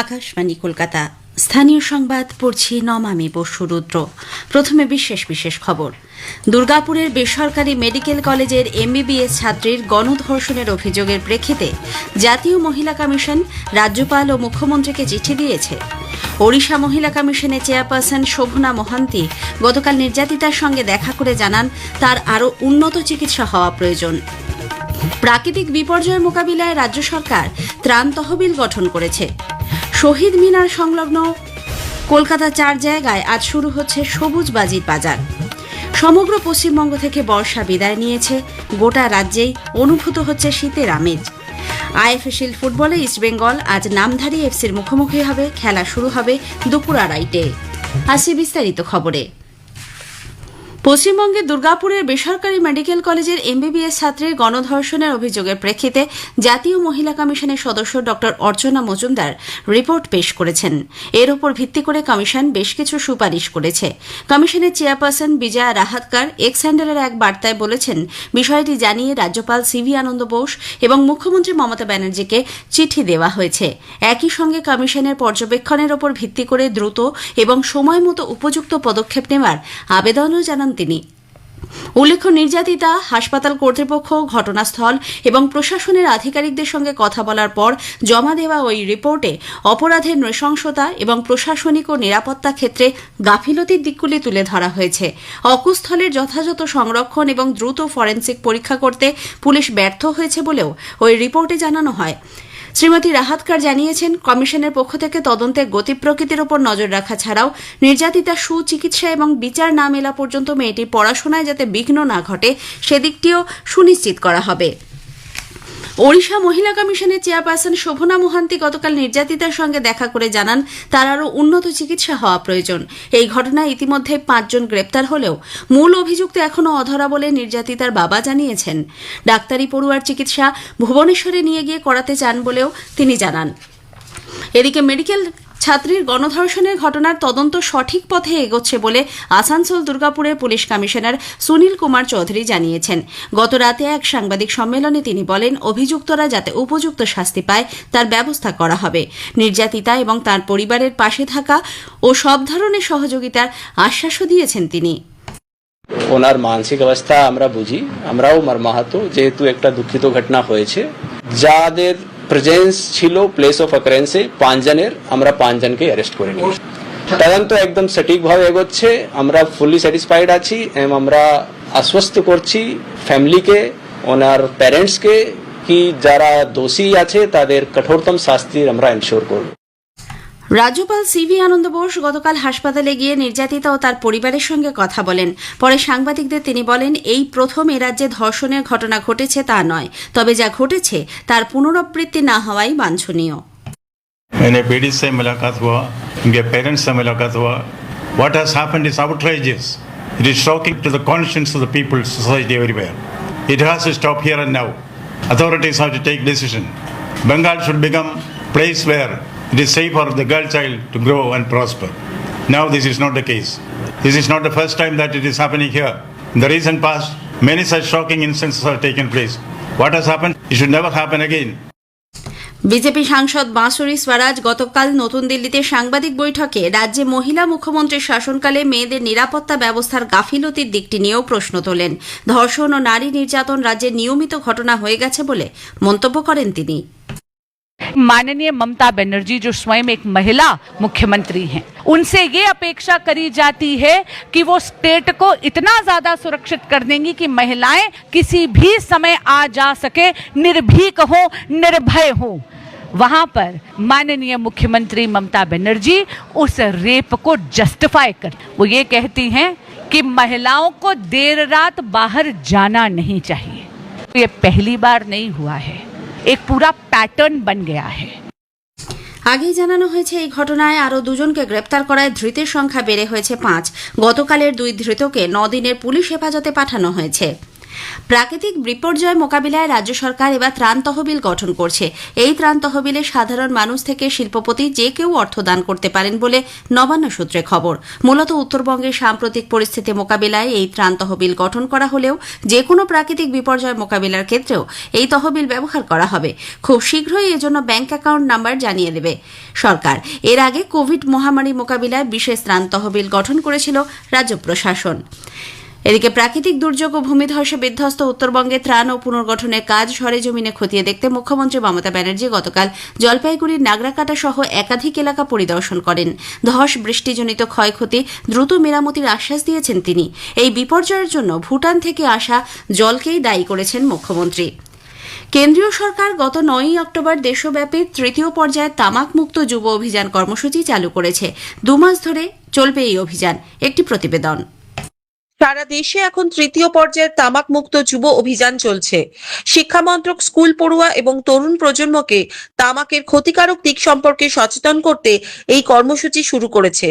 আকাশবাণী, কলকাতা। স্থানীয় সংবাদ, পড়ছি নমামি বসু রুদ্র। প্রথমে বিশেষ বিশেষ খবর। দুর্গাপুরের বেসরকারি মেডিকেল কলেজের এমবিবিএস ছাত্রীর গণধর্ষণের অভিযোগের প্রেক্ষিতে জাতীয় মহিলা কমিশন রাজ্যপাল ও মুখ্যমন্ত্রীকে চিঠি দিয়েছে। ওড়িশা মহিলা কমিশনের চেয়ারপারসন শোভনা মহান্তি গতকাল নির্যাতিতার সঙ্গে দেখা করে জানান, তার আরও উন্নত চিকিৎসা হওয়া প্রয়োজন। প্রাকৃতিক বিপর্যয় মোকাবিলায় রাজ্য সরকার ত্রাণ তহবিল গঠন করেছে। শহীদ মিনার সংলগ্ন কলকাতা চার জায়গায় আজ শুরু হচ্ছে সবুজ বাজির। বাজার সমগ্র পশ্চিমবঙ্গ থেকে বর্ষা বিদায় নিয়েছে। গোটা রাজ্যেই অনুভূত হচ্ছে শীতের আমেজ। আইএফএ ফুটবলে ইস্টবেঙ্গল আজ নামধারী এফসির মুখোমুখি হবে। খেলা শুরু হবে দুপুর আড়াইটে। আসি বিস্তারিত খবরে। পশ্চিমবঙ্গের দুর্গাপুরের বেসরকারি মেডিকেল কলেজের এমবিবিএস ছাত্রীর গণধর্ষণের অভিযোগের প্রেক্ষিতে জাতীয় মহিলা কমিশনের সদস্য ড অর্চনা মজুমদার রিপোর্ট পেশ করেছেন। এর উপর ভিত্তি করে কমিশন বেশ কিছু সুপারিশ করেছে। কমিশনের চেয়ারপারসন বিজয়া রাহাতকার এক্স হ্যান্ডেলের এক বার্তায় বলেছেন, বিষয়টি জানিয়ে রাজ্যপাল সিভি আনন্দ বোস এবং মুখ্যমন্ত্রী মমতা ব্যানার্জিকে চিঠি দেওয়া হয়েছে। একই সঙ্গে কমিশনের পর্যবেক্ষণের ওপর ভিত্তি করে দ্রুত এবং সময় মতো উপযুক্ত পদক্ষেপ নেওয়ার আবেদনও জানান তিনি। উল্লেখ্য, নির্যাতিতা, হাসপাতাল কর্তৃপক্ষ, ঘটনাস্থল এবং প্রশাসনের আধিকারিকদের সঙ্গে কথা বলার পর জমা দেওয়া ওই রিপোর্টে অপরাধের নৃশংসতা এবং প্রশাসনিক ও নিরাপত্তা ক্ষেত্রে গাফিলতির দিকগুলি তুলে ধরা হয়েছে। অকুস্থলের যথাযথ সংরক্ষণ এবং দ্রুত ফরেন্সিক পরীক্ষা করতে পুলিশ ব্যর্থ হয়েছে বলেও ওই রিপোর্টে জানানো হয়। শ্রীমতী রাহাতকার জানিয়েছেন, কমিশনের পক্ষ থেকে তদন্তে গতি প্রকৃতির ওপর নজর রাখা ছাড়াও নির্যাতিতা, সুচিকিৎসা এবং বিচার না মেলা পর্যন্ত মেয়েটি পড়াশোনায় যাতে বিঘ্ন না ঘটে, সেদিকটিও সুনিশ্চিত করা হবে। ওড়িশা মহিলা কমিশনের চেয়ারপারসন শোভনা মোহান্তি গতকাল নির্যাতিতার সঙ্গে দেখা করে জানান, তার আরও উন্নত চিকিৎসা হওয়া প্রয়োজন। এই ঘটনায় ইতিমধ্যে পাঁচজন গ্রেপ্তার হলেও মূল অভিযুক্ত এখনও অধরা বলে নির্যাতিতার বাবা জানিয়েছেন। ডাক্তারি পড়ুয়ার চিকিৎসা ভুবনেশ্বরে নিয়ে গিয়ে করাতে চান বলেও তিনি জানান। এদিকে মেডিকেল ছাত্রীর গণধর্ষণের ঘটনার তদন্ত সঠিক পথে এগোচ্ছে বলে আসানসোল দুর্গাপুরের পুলিশ কমিশনার সুনীল কুমার চৌধুরী জানিয়েছেন। গত রাতে এক সাংবাদিক সম্মেলনে তিনি বলেন, অভিযুক্তরা যাতে উপযুক্ত শাস্তি পায়, তার ব্যবস্থা করা হবে। নির্যাতিতা এবং তার পরিবারের পাশে থাকা ও সব ধরনের সহযোগিতার আশ্বাসও দিয়েছেন তিনি। ওনার মানসিক অবস্থা আমরা বুঝি, আমরাও মর্মাহত, যেহেতু একটা দুঃখিত ঘটনা হয়েছে। যাদের প্রেজেন্স ছিল প্লেস অফ অকারেন্সে পাঁচজনের আমরা পাঁচজনকে অ্যারেস্ট করে নিয়েছি তদন্ত একদম সঠিকভাবে এগোচ্ছে আমরা ফুললি স্যাটিসফাইড আছি এবং আমরা আশ্বস্ত করছি ফ্যামিলিকে ওনার প্যারেন্টসকে কি যারা দোষী আছে তাদের কঠোরতম শাস্তির আমরা এনশোর করব রাজ্যপাল সিভি আনন্দ বোস গতকাল হাসপাতালে গিয়ে নির্যাতিতা ও তার পরিবারের সঙ্গে কথা বলেন পরে সাংবাদিকদের তিনি বলেন এই প্রথম এ রাজ্যে ধর্ষণের ঘটনা ঘটেছে তা নয় তবে যা ঘটেছে তার পুনরাবৃত্তি না হওয়াই বাঞ্ছনীয় मैंने पीड़ित से मुलाकात हुआ उनके पेरेंट्स से मुलाकात हुआ what has happened is outrageous it is shocking to the conscience of the people society everywhere it has to stop here and now authorities have to take decision bengal should become place where it is safe for the girl child to grow and prosper now this is not the case this is not the first time that it is happening here in the recent past many such shocking instances have taken place what has happened it should never happen again BJP সাংসদ বাঁশুরি স্বরাজ গতকাল নতুন দিল্লিতে সাংবাদিক বৈঠকে রাজ্যে মহিলা মুখ্যমন্ত্রীর শাসনকালে মেয়েদের নিরাপত্তা ব্যবস্থার গাফিলতির দিকটি নিয়েও প্রশ্ন তোলেন ধর্ষণ ও নারী নির্যাতন রাজ্যে নিয়মিত ঘটনা হয়ে গেছে বলে মন্তব্য করেন তিনি माननीय ममता बनर्जी जो स्वयं एक महिला मुख्यमंत्री हैं, उनसे ये अपेक्षा करी जाती है कि वो स्टेट को इतना ज़्यादा सुरक्षित कर देंगी कि महिलाएँ किसी भी समय आ जा सके, निर्भीक हो, निर्भय हो। वहाँ पर माननीय मुख्यमंत्री ममता बनर्जी उस रेप को जस्टिफाई कर, वो ये कहती हैं कि महिलाओं को देर रात बाहर जाना नहीं चाहिए। ये पहली बार नहीं हुआ है। एक पूरा पैटर्न बन गया है আগেই জানানো হয়েছে এই ঘটনায় আরও দুজনকে গ্রেপ্তার করায় ধৃতের সংখ্যা বেড়ে হয়েছে পাঁচ গতকালের দুই ধৃতকে দিনের পুলিশ হেফাজতে পাঠানো হয়েছে প্রাকৃতিক বিপর্যয় মোকাবিলায় রাজ্য সরকার এবার ত্রাণ তহবিল গঠন করছে। এই ত্রাণ তহবিলে সাধারণ মানুষ থেকে শিল্পপতি যে কেউ অর্থ দান করতে পারেন বলে নবান্ন সূত্রে খবর। মূলত উত্তরবঙ্গের সাম্প্রতিক পরিস্থিতি মোকাবিলায় এই ত্রাণ তহবিল গঠন করা হলেও যে কোনো প্রাকৃতিক বিপর্যয় মোকাবিলার ক্ষেত্রেও এই তহবিল ব্যবহার করা হবে। খুব শীঘ্রই এজন্য ব্যাংক অ্যাকাউন্ট নাম্বার জানিয়ে দেবে সরকার। এর আগে কোভিড মহামারী মোকাবিলায় বিশেষ ত্রাণ তহবিল গঠন করেছিল রাজ্য প্রশাসন। এদিকে প্রাকৃতিক দুর্যোগ ও ভূমিধসে বিধ্বস্ত উত্তরবঙ্গে ত্রাণ ও পুনর্গঠনের কাজ সরেজমিনে খতিয়ে দেখতে মুখ্যমন্ত্রী মমতা ব্যানার্জি গতকাল জলপাইগুড়ির নাগরাকাটা সহ একাধিক এলাকা পরিদর্শন করেন। ধস, বৃষ্টিজনিত ক্ষয়ক্ষতি দ্রুত মেরামতির আশ্বাস দিয়েছেন তিনি। এই বিপর্যয়ের জন্য ভুটান থেকে আসা জলকেই দায়ী করেছেন মুখ্যমন্ত্রী। কেন্দ্রীয় সরকার গত নয়ই অক্টোবর দেশব্যাপী তৃতীয় পর্যায়ে তামাকমুক্ত যুব অভিযান কর্মসূচি চালু করেছে। দুমাস ধরে চলবে এই অভিযান। একটি প্রতিবেদন। সারা দেশে এখন তৃতীয় পর্যায়ের তামাক মুক্ত যুব অভিযান চলছে। শিক্ষামন্ত্রক স্কুল পড়ুয়া এবং তরুণ প্রজন্মকে তামাকের ক্ষতিকারক দিক সম্পর্কে সচেতন করতে এই কর্মসূচি শুরু করেছে।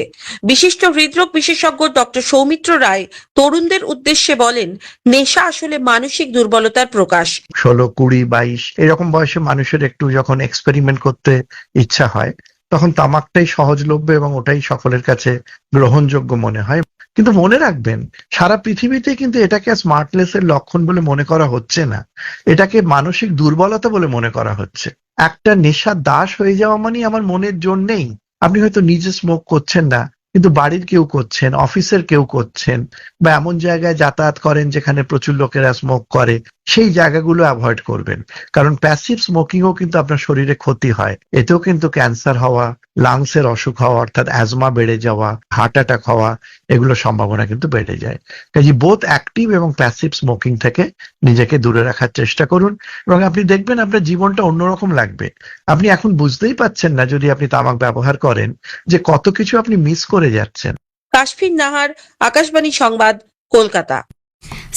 বিশিষ্ট হৃদরোগ বিশেষজ্ঞ ডক্টর সৌমিত্র রায় তরুণদের উদ্দেশ্যে বলেন, নেশা আসলে মানসিক দুর্বলতার প্রকাশ। ষোলো, কুড়ি, বাইশ, এরকম বয়সে মানুষের একটু যখন এক্সপেরিমেন্ট করতে ইচ্ছা হয়, তখন তামাকটাই সহজলভ্য এবং ওটাই সকলের কাছে গ্রহণযোগ্য মনে হয়। কিন্তু মনে রাখবেন, সারা পৃথিবীতে কিন্তু এটাকে স্মার্টনেস এর লক্ষণ বলে মনে করা হচ্ছে না। এটাকে মানসিক দুর্বলতা বলে মনে করা হচ্ছে। একটা নেশা দাস হয়ে যাওয়া মানে আমার মনের জোর নেই। আপনি হয়তো নিজে স্মোক করছেন না, কিন্তু বাড়ির কেউ করছেন অফিসের কেউ করছেন, বা এমন জায়গায় যাতায়াত করেন যেখানে প্রচুর লোকেরা স্মোক করে সেই জায়গাগুলো অ্যাভয়েড করবেন। কারণ প্যাসিভ স্মোকিংও কিন্তু আপনার শরীরে ক্ষতি হয়। এতেও কিন্তু ক্যান্সার হওয়া লাংসের অসুখ হওয়া, অর্থাৎ অ্যাজমা বেড়ে যাওয়া হার্ট অ্যাটাক হওয়া এগুলো সম্ভাবনা কিন্তু বেড়ে যায়। কাজে বোথ অ্যাক্টিভ এবং প্যাসিভ স্মোকিং থেকে নিজেকে দূরে রাখার চেষ্টা করুন। এবং আপনি দেখবেন আপনার জীবনটা অন্যরকম লাগবে। আপনি এখন বুঝতেই পাচ্ছেন না যদি আপনি তামাক ব্যবহার করেন যে কত কিছু আপনি মিস করে যাচ্ছেন। কাশফিন নাহার, আকাশবাণী সংবাদ, কলকাতা।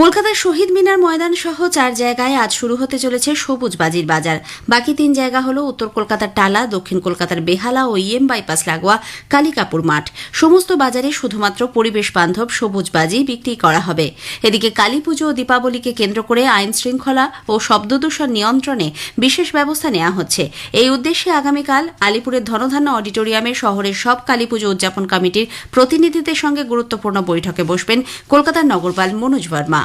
কলকাতার শহীদ মিনার ময়দান সহ চার জায়গায় আজ শুরু হতে চলেছে সবুজ বাজির বাজার। বাকি তিন জায়গা হল উত্তর কলকাতার টালা, দক্ষিণ কলকাতার বেহালা ও ইএম বাইপাস লাগোয়া, কালিকাপুর মাঠ। সমস্ত বাজারে শুধুমাত্র পরিবেশ বান্ধব সবুজ বাজি বিক্রি করা হবে। এদিকে কালীপুজো ও দীপাবলিকে কেন্দ্র করে আইন শৃঙ্খলা ও শব্দদূষণ নিয়ন্ত্রণে বিশেষ ব্যবস্থা নেওয়া হচ্ছে। এই উদ্দেশ্যে আগামীকাল আলিপুরের ধনধান্য অডিটোরিয়ামে শহরের সব কালীপুজো উদযাপন কমিটির প্রতিনিধিদের সঙ্গে গুরুত্বপূর্ণ বৈঠকে বসবেন কলকাতার নগরপাল মনোজ বর্মা।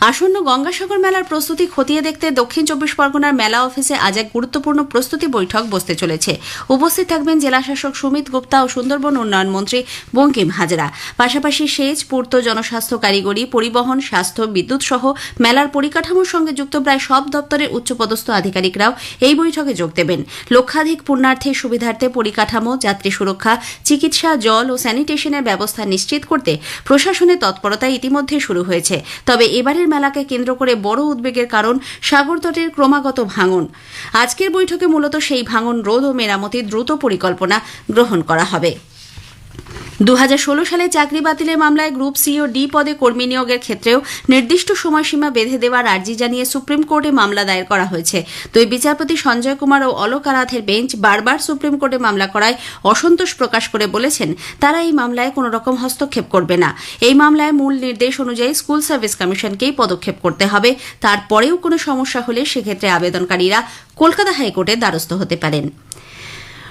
আসন্ন গঙ্গাসাগর মেলার প্রস্তুতি খতিয়ে দেখতে দক্ষিণ চব্বিশ পরগনার মেলা অফিসে আজ এক গুরুত্বপূর্ণ প্রস্তুতি বৈঠক বসতে চলেছে। উপস্থিত থাকবেন জেলাশাসক সুমিত গুপ্তা ও সুন্দরবন উন্নয়ন মন্ত্রী বঙ্কিম হাজরা। পাশাপাশি সেচ, পূর্ত জনস্বাস্থ্য কারিগরি, পরিবহন, স্বাস্থ্য, বিদ্যুৎ সহ মেলার পরিকাঠামোর সঙ্গে যুক্ত প্রায় সব দপ্তরের উচ্চপদস্থ আধিকারিকরাও এই বৈঠকে যোগ দেবেন। লক্ষাধিক পুণ্যার্থীর সুবিধার্থে পরিকাঠামো, যাত্রী সুরক্ষা, চিকিৎসা, জল ও স্যানিটেশনের ব্যবস্থা নিশ্চিত করতে প্রশাসনের তৎপরতা ইতিমধ্যে শুরু হয়েছে। তবে এবারের মেলাকে কেন্দ্র করে বড় উদ্বেগের কারণ সাগর তটের ক্রমাগত ভাঙন। আজকের বৈঠকে মূলত সেই ভাঙন রোধ ও মেরামতির দ্রুত পরিকল্পনা গ্রহণ করা হবে। দু হাজার ষোলো সালে চাকরি বাতিলের মামলায় গ্রুপ সি ও ডি পদে কর্মী নিয়োগের ক্ষেত্রেও নির্দিষ্ট সময়সীমা বেঁধে দেওয়ার আর্জি জানিয়ে সুপ্রিম কোর্টে মামলা দায়ের করা হয়েছে। দুই বিচারপতি সঞ্জয় কুমার ও অলোক আরাধের বেঞ্চ বারবার সুপ্রিম কোর্টে মামলা করায় অসন্তোষ প্রকাশ করে বলেছেন, তারা এই মামলায় কোনো রকম হস্তক্ষেপ করবে না। এই মামলায় মূল নির্দেশ অনুযায়ী স্কুল সার্ভিস কমিশনকেই পদক্ষেপ করতে হবে। তারপরেও কোনো সমস্যা হলে সেক্ষেত্রে আবেদনকারীরা কলকাতা হাইকোর্টের দ্বারস্থ হতে পারেন।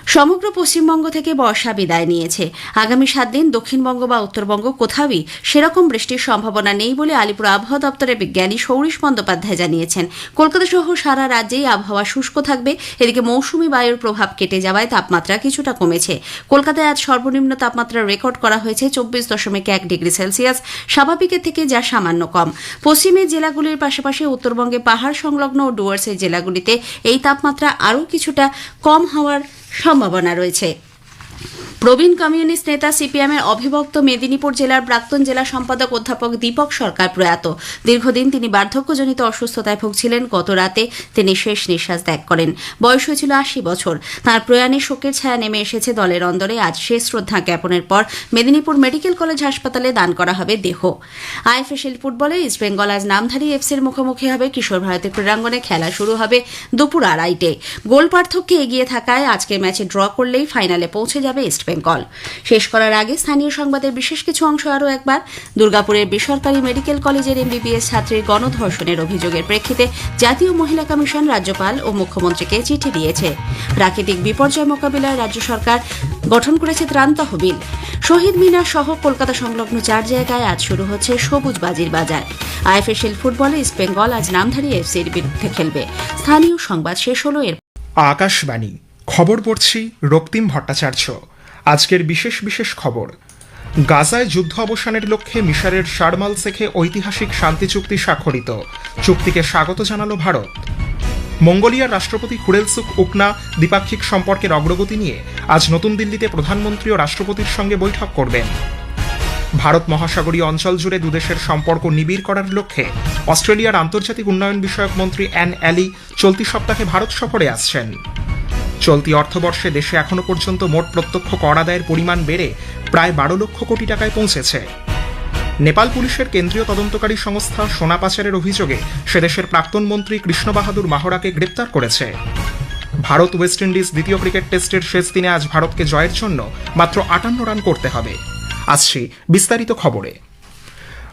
সমগ্র পশ্চিমবঙ্গ থেকে বর্ষা বিদায় নিয়েছে। আগামী সাত দিন দক্ষিণবঙ্গ বা উত্তরবঙ্গ কোথাওই সেরকম বৃষ্টির সম্ভাবনা নেই বলে আলিপুর আবহাওয়া দপ্তরের বিজ্ঞানী সৌরিশ বন্দ্যোপাধ্যায় জানিয়েছেন। কলকাতা সহ সারা রাজ্যেই আবহাওয়া শুষ্ক থাকবে। এদিকে মৌসুমী বায়ুর প্রভাব কেটে যাওয়ায় তাপমাত্রা কিছুটা কমেছে। কলকাতায় আজ সর্বনিম্ন তাপমাত্রা রেকর্ড করা হয়েছে চব্বিশ দশমিক এক ডিগ্রি সেলসিয়াস। স্বাভাবিকের থেকে যা সামান্য কম। পশ্চিমের জেলাগুলির পাশাপাশি উত্তরবঙ্গে পাহাড় সংলগ্ন ও ডুয়ার্সের জেলাগুলিতে এই তাপমাত্রা আরও কিছুটা কম হওয়ার সম্ভাবনা রয়েছে। প্রবীণ কমিউনিস্ট নেতা সিপিএমের অবিভক্ত মেদিনীপুর জেলার প্রাক্তন জেলা সম্পাদক অধ্যাপক দীপক সরকার প্রয়াত। দীর্ঘদিন তিনি বার্ধক্যজনিত অসুস্থতায় ভুগছিলেন। গত রাতে তিনি শেষ নিঃশ্বাস ত্যাগ করেন। বয়স হয়েছিল আশি বছর। তাঁর প্রয়াণে শোকের ছায়া নেমে এসেছে দলের অন্দরে। আজ শেষ শ্রদ্ধা জ্ঞাপনের পর মেদিনীপুর মেডিকেল কলেজ হাসপাতালে দান করা হবে দেহ। আইএফএসএল ফুটবলে ইস্ট বেঙ্গল আজ নামধারী এফসির মুখোমুখি হবে। কিশোর ভারতের ক্রীড়াঙ্গনে খেলা শুরু হবে দুপুর আড়াইটে। গোল পার্থক্যে এগিয়ে থাকায় আজকের ম্যাচে ড্র করলেই ফাইনালে পৌঁছে যাবে ইস্ট বেঙ্গল। শেষ করার আগে স্থানীয় সংবাদের বিশেষ কিছু অংশ আরও একবার। দুর্গাপুরের বেসরকারি মেডিকেল কলেজের এমবিবিএস ছাত্রীর গণধর্ষণের অভিযোগের প্রেক্ষিতে জাতীয় মহিলা কমিশন রাজ্যপাল ও মুখ্যমন্ত্রীকে চিঠি দিয়েছে। প্রাকৃতিক বিপর্যয় মোকাবিলায় রাজ্য সরকার গঠন করেছে ত্রাণ তহবিল। শহীদ মিনার সহ কলকাতা সংলগ্ন চার জায়গায় আজ শুরু হচ্ছে সবুজ বাজির। বাজার আইএফএসএল ফুটবলে ইস্ট বেঙ্গল আজ নামধারী এফসির বিরুদ্ধে খেলবে। স্থানীয় সংবাদ শেষ হল এর আকাশবাণী। খবর পড়ছি রক্তিম ভট্টাচার্য। আজকের বিশেষ বিশেষ খবর। গাজায় যুদ্ধ অবসানের লক্ষ্যে মিশরের শারমাল শেখে ঐতিহাসিক শান্তি চুক্তি স্বাক্ষরিত। চুক্তিকে স্বাগত জানালো ভারত। মঙ্গোলিয়ার রাষ্ট্রপতি খুরেলসুক উকনা দ্বিপাক্ষিক সম্পর্কের অগ্রগতি নিয়ে আজ নতুন দিল্লিতে প্রধানমন্ত্রী ও রাষ্ট্রপতির সঙ্গে বৈঠক করবেন। ভারত মহাসাগরীয় অঞ্চল জুড়ে দুদেশের সম্পর্ক নিবিড় করার লক্ষ্যে অস্ট্রেলিয়ার আন্তর্জাতিক উন্নয়ন বিষয়ক মন্ত্রী অ্যান অ্যালি চলতি সপ্তাহে ভারত সফরে আসছেন। চলতি অর্থবর্ষে দেশে এখনও পর্যন্ত মোট প্রত্যক্ষ কর আদায়ের পরিমাণ বেড়ে প্রায় বারো লক্ষ কোটি টাকায় পৌঁছেছে। নেপাল পুলিশের কেন্দ্রীয় তদন্তকারী সংস্থা সোনা পাচারের অভিযোগে সে দেশের প্রাক্তন মন্ত্রী কৃষ্ণ বাহাদুর মাহরাকে গ্রেপ্তার করেছে। ভারত ওয়েস্ট ইন্ডিজ দ্বিতীয় ক্রিকেট টেস্টের শেষ দিনে আজ ভারতকে জয়ের জন্য মাত্র আটান্ন রান করতে হবে। আসছি বিস্তারিত খবরে।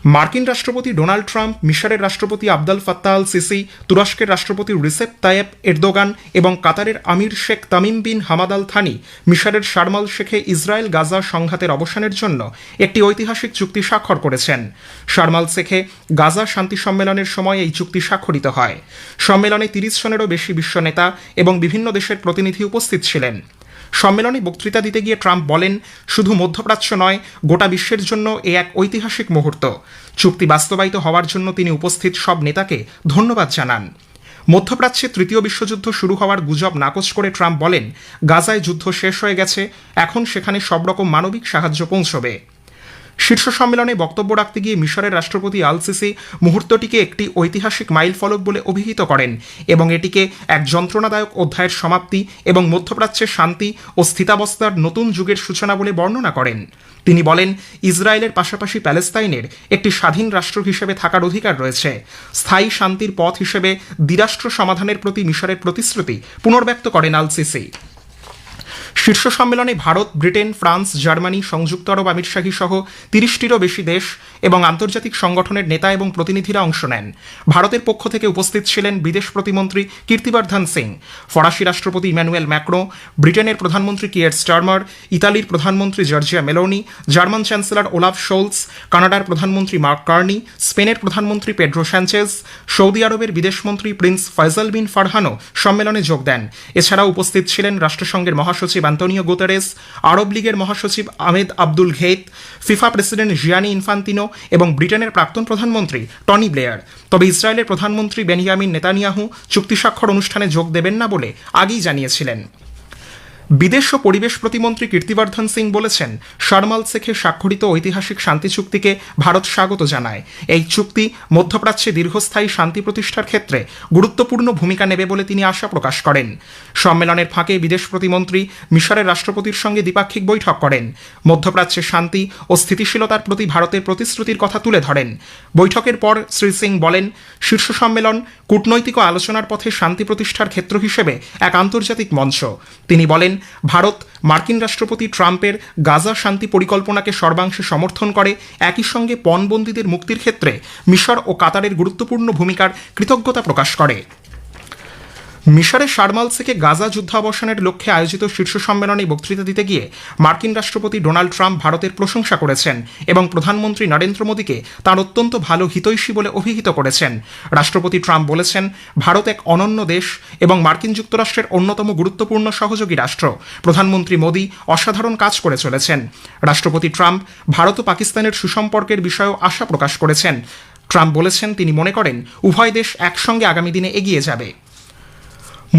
মার্কিন রাষ্ট্রপতি ডোনাল্ড ট্রাম্প, মিশরের রাষ্ট্রপতি আবদাল ফাত্তাহ আল সিসি তুরস্কের রাষ্ট্রপতি রিসেপ তায়েব এরদোগান এবং কাতারের আমির Sheikh Tamim bin Hamad Al Thani মিশরের শারমাল শেখে ইসরায়েল গাজা সংঘাতের অবসানের জন্য একটি ঐতিহাসিক চুক্তি স্বাক্ষর করেছেন। শারমাল শেখে গাজা শান্তি সম্মেলনের সময় এই চুক্তি স্বাক্ষরিত হয়। সম্মেলনে তিরিশ জনেরও বেশি বিশ্ব নেতা এবং বিভিন্ন দেশের প্রতিনিধি উপস্থিত ছিলেন। সম্মেলনে বক্তৃতা দিতে গিয়ে ট্রাম্প বলেন, শুধু মধ্যপ্রাচ্য নয়, গোটা বিশ্বের জন্য এ এক ঐতিহাসিক মুহূর্ত। চুক্তি বাস্তবায়িত হওয়ার জন্য তিনি উপস্থিত সব নেতাকে ধন্যবাদ জানান। মধ্যপ্রাচ্যে তৃতীয় বিশ্বযুদ্ধ শুরু হওয়ার গুজব নাকচ করে ট্রাম্প বলেন, গাজায় যুদ্ধ শেষ হয়ে গেছে, এখন সেখানে সব রকম মানবিক সাহায্য পৌঁছবে। শীর্ষ সম্মেলনে বক্তব্য রাখতে গিয়ে মিশরের রাষ্ট্রপতি আল সিসি মুহূর্তটিকে একটি ঐতিহাসিক মাইল ফলক বলে অভিহিত করেন এবং এটিকে এক যন্ত্রণাদায়ক অধ্যায়ের সমাপ্তি এবং মধ্যপ্রাচ্যের শান্তি ও স্থিতাবস্থার নতুন যুগের সূচনা বলে বর্ণনা করেন। তিনি বলেন, ইসরায়েলের পাশাপাশি প্যালেস্তাইনের একটি স্বাধীন রাষ্ট্র হিসেবে থাকার অধিকার রয়েছে। স্থায়ী শান্তির পথ হিসেবে দ্বিরাষ্ট্র সমাধানের প্রতি মিশরের প্রতিশ্রুতি পুনর্ব্যক্ত করেন আল সিসি শীর্ষ সম্মেলনে ভারত, ব্রিটেন, ফ্রান্স, জার্মানি, সংযুক্ত আরব আমিরশাহী সহ তিরিশটিরও বেশি দেশ এবং আন্তর্জাতিক সংগঠনের নেতা এবং প্রতিনিধিরা অংশ নেন। ভারতের পক্ষ থেকে উপস্থিত ছিলেন বিদেশ প্রতিমন্ত্রী কীর্তিবর্ধন সিং, ফরাসি রাষ্ট্রপতি ইম্যানুয়েল ম্যাক্রো, ব্রিটেনের প্রধানমন্ত্রী কিয়ার স্টারমার, ইতালির প্রধানমন্ত্রী Giorgia Meloni, German chancellor Olaf Scholz, কানাডার প্রধানমন্ত্রী মার্ক কার্নি, স্পেনের প্রধানমন্ত্রী পেড্রো স্যাঞ্চেজ সৌদি আরবের বিদেশমন্ত্রী প্রিন্স ফয়জাল বিন ফারহানও সম্মেলনে যোগ দেন। এছাড়াও উপস্থিত ছিলেন রাষ্ট্রসংঘের মহাসচিব আন্তোনিও গোতারেস, আরব লীগের মহাসচিব Ahmed Abdul Gheit FIFA president Gianni Infantino এবং ব্রিটেনের প্রাক্তন প্রধানমন্ত্রী টনি ব্লেয়ার। তবে ইসরায়েলের প্রধানমন্ত্রী বেনিয়ামিন নেতানিয়াহু চুক্তি স্বাক্ষর অনুষ্ঠানে যোগ দেবেন না বলে আগেই জানিয়েছিলেন। বিদেশ ও পরিবেশ প্রতিমন্ত্রী কীর্তিবর্ধন সিং বলেছেন, শারমাল শেখে স্বাক্ষরিত ঐতিহাসিক শান্তি চুক্তিকে ভারত স্বাগত জানায়। এই চুক্তি মধ্যপ্রাচ্যে দীর্ঘস্থায়ী শান্তি প্রতিষ্ঠার ক্ষেত্রে গুরুত্বপূর্ণ ভূমিকা নেবে বলে তিনি আশা প্রকাশ করেন। সম্মেলনের ফাঁকে বিদেশ প্রতিমন্ত্রী মিশরের রাষ্ট্রপতির সঙ্গে দ্বিপাক্ষিক বৈঠক করেন। মধ্যপ্রাচ্যে শান্তি ও স্থিতিশীলতার প্রতি ভারতের প্রতিশ্রুতির কথা তুলে ধরেন। বৈঠকের পর শ্রী সিং বলেন, শীর্ষ সম্মেলন কূটনৈতিক আলোচনার পথে শান্তি প্রতিষ্ঠার ক্ষেত্র হিসেবে এক আন্তর্জাতিক মঞ্চ। তিনি বলেন ভারত, মার্কিন রাষ্ট্রপতি ট্রাম্পের গাজা শান্তি পরিকল্পনাকে সর্বাংশে সমর্থন করে, একই সঙ্গে পণবন্দীদের মুক্তির ক্ষেত্রে মিশর ও কাতারের গুরুত্বপূর্ণ ভূমিকার কৃতজ্ঞতা প্রকাশ করে। মিশরের শারমাল থেকে গাজা যুদ্ধাবসানের লক্ষ্যে আয়োজিত শীর্ষ সম্মেলনে বক্তৃতা দিতে গিয়ে মার্কিন রাষ্ট্রপতি ডোনাল্ড ট্রাম্প ভারতের প্রশংসা করেছেন এবং প্রধানমন্ত্রী নরেন্দ্র মোদীকে তার অত্যন্ত ভালো হিতৈষী বলে অভিহিত করেছেন। রাষ্ট্রপতি ট্রাম্প বলেছেন, ভারত এক অনন্য দেশ এবং মার্কিন যুক্তরাষ্ট্রের অন্যতম গুরুত্বপূর্ণ সহযোগী রাষ্ট্র। প্রধানমন্ত্রী মোদী অসাধারণ কাজ করে চলেছেন। রাষ্ট্রপতি ট্রাম্প ভারত ও পাকিস্তানের সুসম্পর্কের বিষয়েও আশা প্রকাশ করেছেন। ট্রাম্প বলেছেন, তিনি মনে করেন, উভয় দেশ একসঙ্গে আগামী দিনে এগিয়ে যাবে।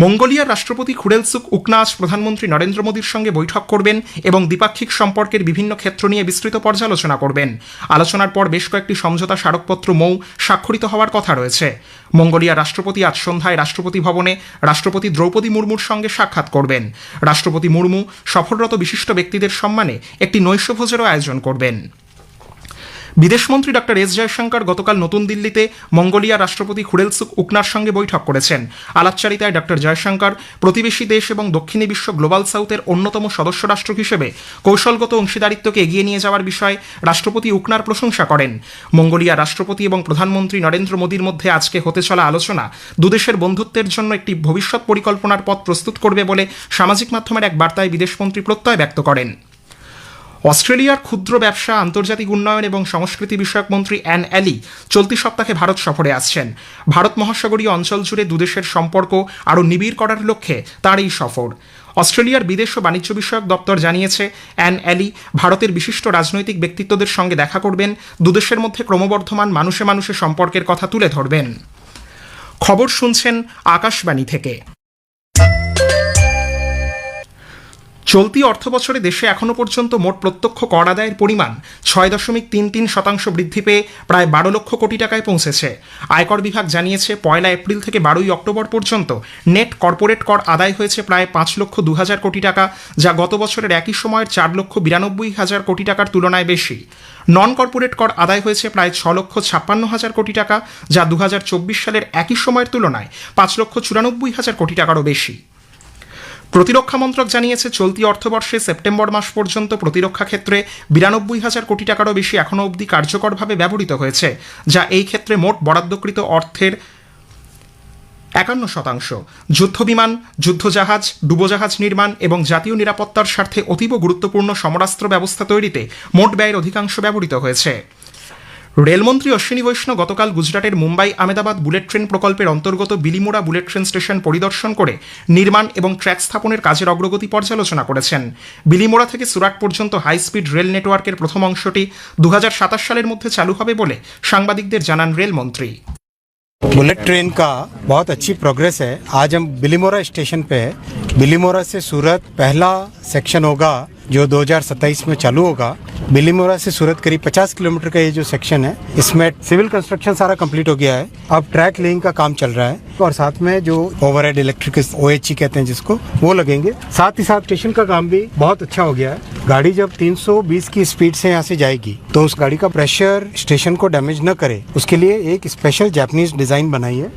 মঙ্গোলিয়ার রাষ্ট্রপতি খুরেলসুক উকনাজ প্রধানমন্ত্রী নরেন্দ্র মোদীর সঙ্গে বৈঠক করবেন এবং দ্বিপাক্ষিক সম্পর্কের বিভিন্ন ক্ষেত্র নিয়ে বিস্তৃত পর্যালোচনা করবেন। আলোচনার পর বেশ কয়েকটি সমঝোতা স্মারকপত্র মৌ স্বাক্ষরিত হওয়ার কথা রয়েছে। মঙ্গোলিয়ার রাষ্ট্রপতি আজ সন্ধ্যায় রাষ্ট্রপতি ভবনে রাষ্ট্রপতি দ্রৌপদী মুর্মুর সঙ্গে সাক্ষাৎ করবেন। রাষ্ট্রপতি মুর্মু সফররত বিশিষ্ট ব্যক্তিদের সম্মানে একটি নৈশভোজেরও আয়োজন করবেন। বিদেশমন্ত্রী ডক্টর এস জয়শঙ্কর গতকাল নতুন দিল্লিতে মঙ্গোলিয়া রাষ্ট্রপতি খুরেলসুক উকনার সঙ্গে বৈঠক করেছেন। আলাপচারিতায় ডক্টর জয়শঙ্কর প্রতিবেশী দেশ এবং দক্ষিণী বিশ্ব গ্লোবাল সাউথের অন্যতম সদস্য রাষ্ট্র হিসেবে কৌশলগত অংশীদারিত্বকে এগিয়ে নিয়ে যাওয়ার বিষয়ে রাষ্ট্রপতি উকনার প্রশংসা করেন। মঙ্গোলিয়া রাষ্ট্রপতি এবং প্রধানমন্ত্রী নরেন্দ্র মোদীর মধ্যে আজকে হতে চলা আলোচনা দুদেশের বন্ধুত্বের জন্য একটি ভবিষ্যৎ পরিকল্পনার পথ প্রস্তুত করবে বলে সামাজিক মাধ্যমের এক বার্তায় বিদেশমন্ত্রী প্রত্যয় ব্যক্ত করেন। অস্ট্রেলিয়ার ক্ষুদ্র ব্যবসা, আন্তর্জাতিক উন্নয়ন এবং সংস্কৃতি বিষয়ক মন্ত্রী অ্যান অ্যালি চলতি সপ্তাহে ভারত সফরে আসছেন। ভারত মহাসাগরীয় অঞ্চল জুড়ে দুদেশের সম্পর্ক আরও নিবিড় করার লক্ষ্যে তার এই সফর। অস্ট্রেলিয়ার বিদেশ ও বাণিজ্য বিষয়ক দপ্তর জানিয়েছে, অ্যান অ্যালি ভারতের বিশিষ্ট রাজনৈতিক ব্যক্তিত্বদের সঙ্গে দেখা করবেন, দুদেশের মধ্যে ক্রমবর্ধমান মানুষে মানুষে সম্পর্কের কথা তুলে ধরবেন। খবর শুনছেন আকাশবাণী থেকে। চলতি অর্থবছরে দেশে এখনও পর্যন্ত মোট প্রত্যক্ষ কর আদায়ের পরিমাণ ছয় দশমিক তিন তিন শতাংশ বৃদ্ধি পেয়ে প্রায় বারো লক্ষ কোটি টাকায় পৌঁছেছে। আয়কর বিভাগ জানিয়েছে, পয়লা এপ্রিল থেকে বারোই অক্টোবর পর্যন্ত নেট কর্পোরেট কর আদায় হয়েছে প্রায় পাঁচ লক্ষ দু হাজার কোটি টাকা, যা গত বছরের একই সময়ের চার লক্ষ বিরানব্বই হাজার কোটি টাকার তুলনায় বেশি। নন কর্পোরেট কর আদায় হয়েছে প্রায় ছ লক্ষ ছাপ্পান্ন হাজার কোটি টাকা, যা দু হাজার চব্বিশ সালের একই সময়ের তুলনায় পাঁচ লক্ষ চুরানব্বই হাজার কোটি টাকারও বেশি। প্রতিরক্ষা মন্ত্রক জানিয়েছে, চলতি অর্থবর্ষে সেপ্টেম্বর মাস পর্যন্ত প্রতিরক্ষা ক্ষেত্রে বিরানব্বই হাজার কোটি টাকারও বেশি এখনও অবধি কার্যকরভাবে ব্যবহৃত হয়েছে, যা এই ক্ষেত্রে মোট বরাদ্দকৃত অর্থের একান্ন শতাংশ। যুদ্ধবিমান যুদ্ধজাহাজ, ডুবোজাহাজ নির্মাণ এবং জাতীয় নিরাপত্তার স্বার্থে অতীব গুরুত্বপূর্ণ সমরাস্ত্র ব্যবস্থা তৈরিতে মোট ব্যয়ের অধিকাংশ ব্যবহৃত হয়েছে। রেলমন্ত্রী অশ্বিনী বৈষ্ণব গতকাল গুজরাটের মুম্বাই আমেদাবাদ বুলেট ট্রেন প্রকল্পের অন্তর্গত বিলিমোড়া বুলেট ট্রেন স্টেশন পরিদর্শন করে নির্মাণ এবং ট্র্যাক স্থাপনের কাজের অগ্রগতি পর্যালোচনা করেছেন বিলিমোড়া থেকে সুরাট পর্যন্ত হাই স্পিড রেল নেটওয়ার্কের প্রথম অংশটি দু সালের মধ্যে চালু হবে বলে সাংবাদিকদের জানান রেলমন্ত্রী बुलेट ट्रेन का बहुत अच्छी प्रोग्रेस है आज हम बिलीमोरा स्टेशन पे है बिलीमोरा से सूरत पहला सेक्शन होगा, जो 2027 में चालू होगा। बिलीमोरा से सूरत करीब 50 किलोमीटर का ये जो सेक्शन है, इसमें सिविल कंस्ट्रक्शन सारा कंप्लीट हो गया है। अब ट्रैक लेइंग का काम चल रहा है और साथ में जो ओवरहेड इलेक्ट्रिक ओ कहते हैं जिसको, वो लगेंगे। साथ ही साथ स्टेशन का काम भी बहुत अच्छा हो गया है। गाड़ी जब 320 की स्पीड से यहाँ से जाएगी तो उस गाड़ी का प्रेशर स्टेशन को डैमेज न करे। उसके लिए एक स्पेशल जापानीज डिज़ाइन बनाई है।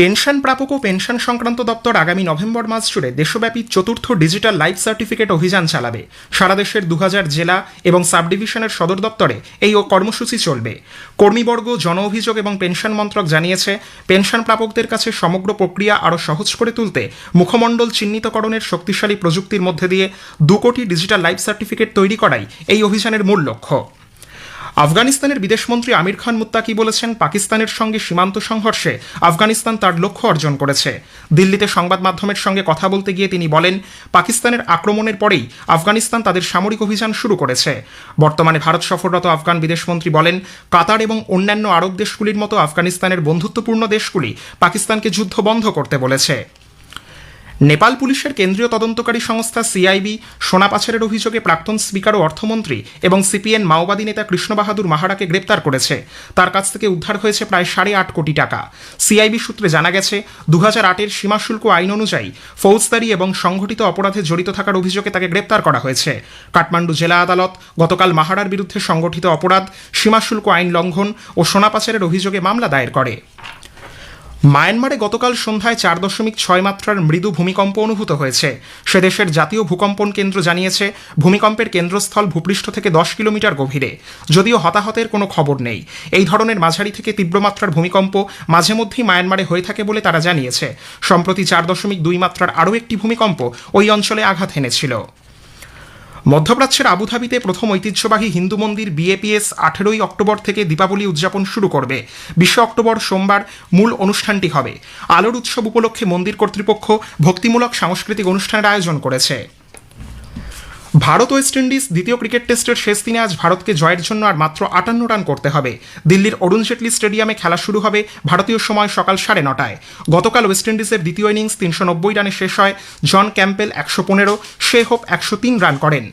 পেনশন প্রাপক ও পেনশন সংক্রান্ত দপ্তর আগামী নভেম্বর মাস জুড়ে দেশব্যাপী চতুর্থ ডিজিটাল লাইফ সার্টিফিকেট অভিযান চালাবে। সারা দেশের দু হাজার জেলা এবং সাব ডিভিশনের সদর দপ্তরে এই কর্মসূচি চলবে। কর্মীবর্গ জন অভিযোগ এবং পেনশন মন্ত্রক জানিয়েছে, পেনশন প্রাপকদের কাছে সমগ্র প্রক্রিয়া আরও সহজ করে তুলতে মুখমণ্ডল চিহ্নিতকরণের শক্তিশালী প্রযুক্তির মধ্যে দিয়ে দু কোটি ডিজিটাল লাইফ সার্টিফিকেট তৈরি করাই এই অভিযানের মূল লক্ষ্য। আফগানিস্তানের বিদেশমন্ত্রী আমির খান মুত্তাকি বলেছেন, পাকিস্তানের সঙ্গে সীমান্ত সংঘর্ষে আফগানিস্তান তার লক্ষ্য অর্জন করেছে। দিল্লিতে সংবাদ মাধ্যমের সঙ্গে কথা বলতে গিয়ে তিনি বলেন, পাকিস্তানের আক্রমণের পরেই আফগানিস্তান তাদের সামরিক অভিযান শুরু করেছে। বর্তমানে ভারত সফররত আফগান বিদেশমন্ত্রী বলেন, কাতার এবং অন্যান্য আরব দেশগুলির মতো আফগানিস্তানের বন্ধুত্বপূর্ণ দেশগুলি পাকিস্তানকে যুদ্ধ বন্ধ করতে বলেছে। নেপাল পুলিশের কেন্দ্রীয় তদন্তকারী সংস্থা সিআইবি সোনা পাচারের অভিযোগে প্রাক্তন স্পিকার ও অর্থমন্ত্রী এবং সিপিএন মাওবাদী নেতা কৃষ্ণ বাহাদুর মাহারাকে গ্রেপ্তার করেছে। তার কাছ থেকে উদ্ধার হয়েছে প্রায় সাড়ে আট কোটি টাকা। সিআইবি সূত্রে জানা গেছে দু হাজার আটের সীমা শুল্ক আইন অনুযায়ী ফৌজদারি এবং সংঘটিত অপরাধে জড়িত থাকার অভিযোগে তাকে গ্রেপ্তার করা হয়েছে। কাঠমান্ডু জেলা আদালত গতকাল মাহারার বিরুদ্ধে সংগঠিত অপরাধ, সীমা শুল্ক আইন লঙ্ঘন ও সোনা পাচারের অভিযোগে মামলা দায়ের করে। মায়ানমারে গতকাল সন্ধ্যায় চার দশমিক ছয় মাত্রার মৃদু ভূমিকম্প অনুভূত হয়েছে। সে দেশের জাতীয় ভূকম্পন কেন্দ্র জানিয়েছে, ভূমিকম্পের কেন্দ্রস্থল ভূপৃষ্ঠ থেকে দশ কিলোমিটার গভীরে। যদিও হতাহতের কোনো খবর নেই। এই ধরনের মাঝারি থেকে তীব্র মাত্রার ভূমিকম্প মাঝে মধ্যেই মায়ানমারে হয়ে থাকে বলে তারা জানিয়েছে। সম্প্রতি চার দশমিক দুই মাত্রার আরও একটি ভূমিকম্প ওই অঞ্চলে আঘাত এনেছিল। মধ্যপ্রাচ্যের আবুধাবিতে প্রথম ঐতিহ্যবাহী হিন্দু মন্দির বিএপিএস আঠেরোই অক্টোবর থেকে দীপাবলি উদযাপন শুরু করবে। বিশ্ব অক্টোবর সোমবার মূল অনুষ্ঠানটি হবে। আলোর উৎসব উপলক্ষে মন্দির কর্তৃপক্ষ ভক্তিমূলক সাংস্কৃতিক অনুষ্ঠানের আয়োজন করেছে। ভারত ওয়েস্ট ইন্ডিজ দ্বিতীয় ক্রিকেট টেস্টের শেষ দিনে আজ ভারতকে জয়ের জন্য আর মাত্র আটান্ন রান করতে হবে। দিল্লির অরুণ জেটলি স্টেডিয়ামে খেলা শুরু হবে ভারতীয় সময় সকাল সাড়ে নটায়। গতকাল ওয়েস্ট ইন্ডিজের দ্বিতীয় ইনিংস তিনশো নব্বই রানে শেষ হয় জন ক্যাম্পেল একশো পনেরো শে হোপ একশো তিন রান করেন।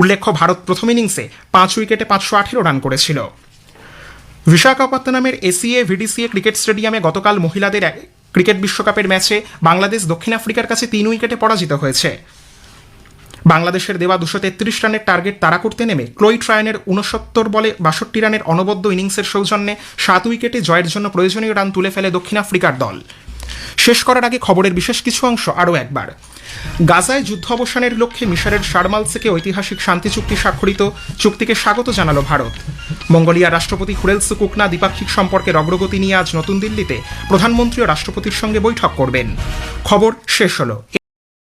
উল্লেখ্য, ভারত প্রথম ইনিংসে পাঁচ উইকেটে পাঁচশো আঠেরো রান করেছিল। বিশাখাপত্তনমের এসিএ, ভিডিসিএ ক্রিকেট স্টেডিয়ামে গতকাল মহিলাদের ক্রিকেট বিশ্বকাপের ম্যাচে বাংলাদেশ দক্ষিণ আফ্রিকার কাছে তিন উইকেটে পরাজিত হয়েছে। বাংলাদেশের দেওয়া দুশো তেত্রিশ রানের টার্গেট তাড়া করতে নেমে ক্লোই ট্রায়নের উনসত্তর বলে বাষট্টি রানের অনবদ্য ইনিংসের সৌজন্যে সাত উইকেটে জয়ের জন্য প্রয়োজনীয় রান তুলে ফেলে দক্ষিণ আফ্রিকার দল। শেষ করার আগে খবরের বিশেষ কিছু অংশ আরও একবার। গাজায় যুদ্ধ অবসানের লক্ষ্যে মিশরের শারমাল থেকে ঐতিহাসিক শান্তি চুক্তি স্বাক্ষরিত, চুক্তিকে স্বাগত জানালো ভারত। মঙ্গোলিয়ার রাষ্ট্রপতি খুরেল সুকুকনা দ্বিপাক্ষিক সম্পর্কের অগ্রগতি নিয়ে আজ নতুন দিল্লিতে প্রধানমন্ত্রী ও রাষ্ট্রপতির সঙ্গে বৈঠক করবেন। খবর শেষ হলো।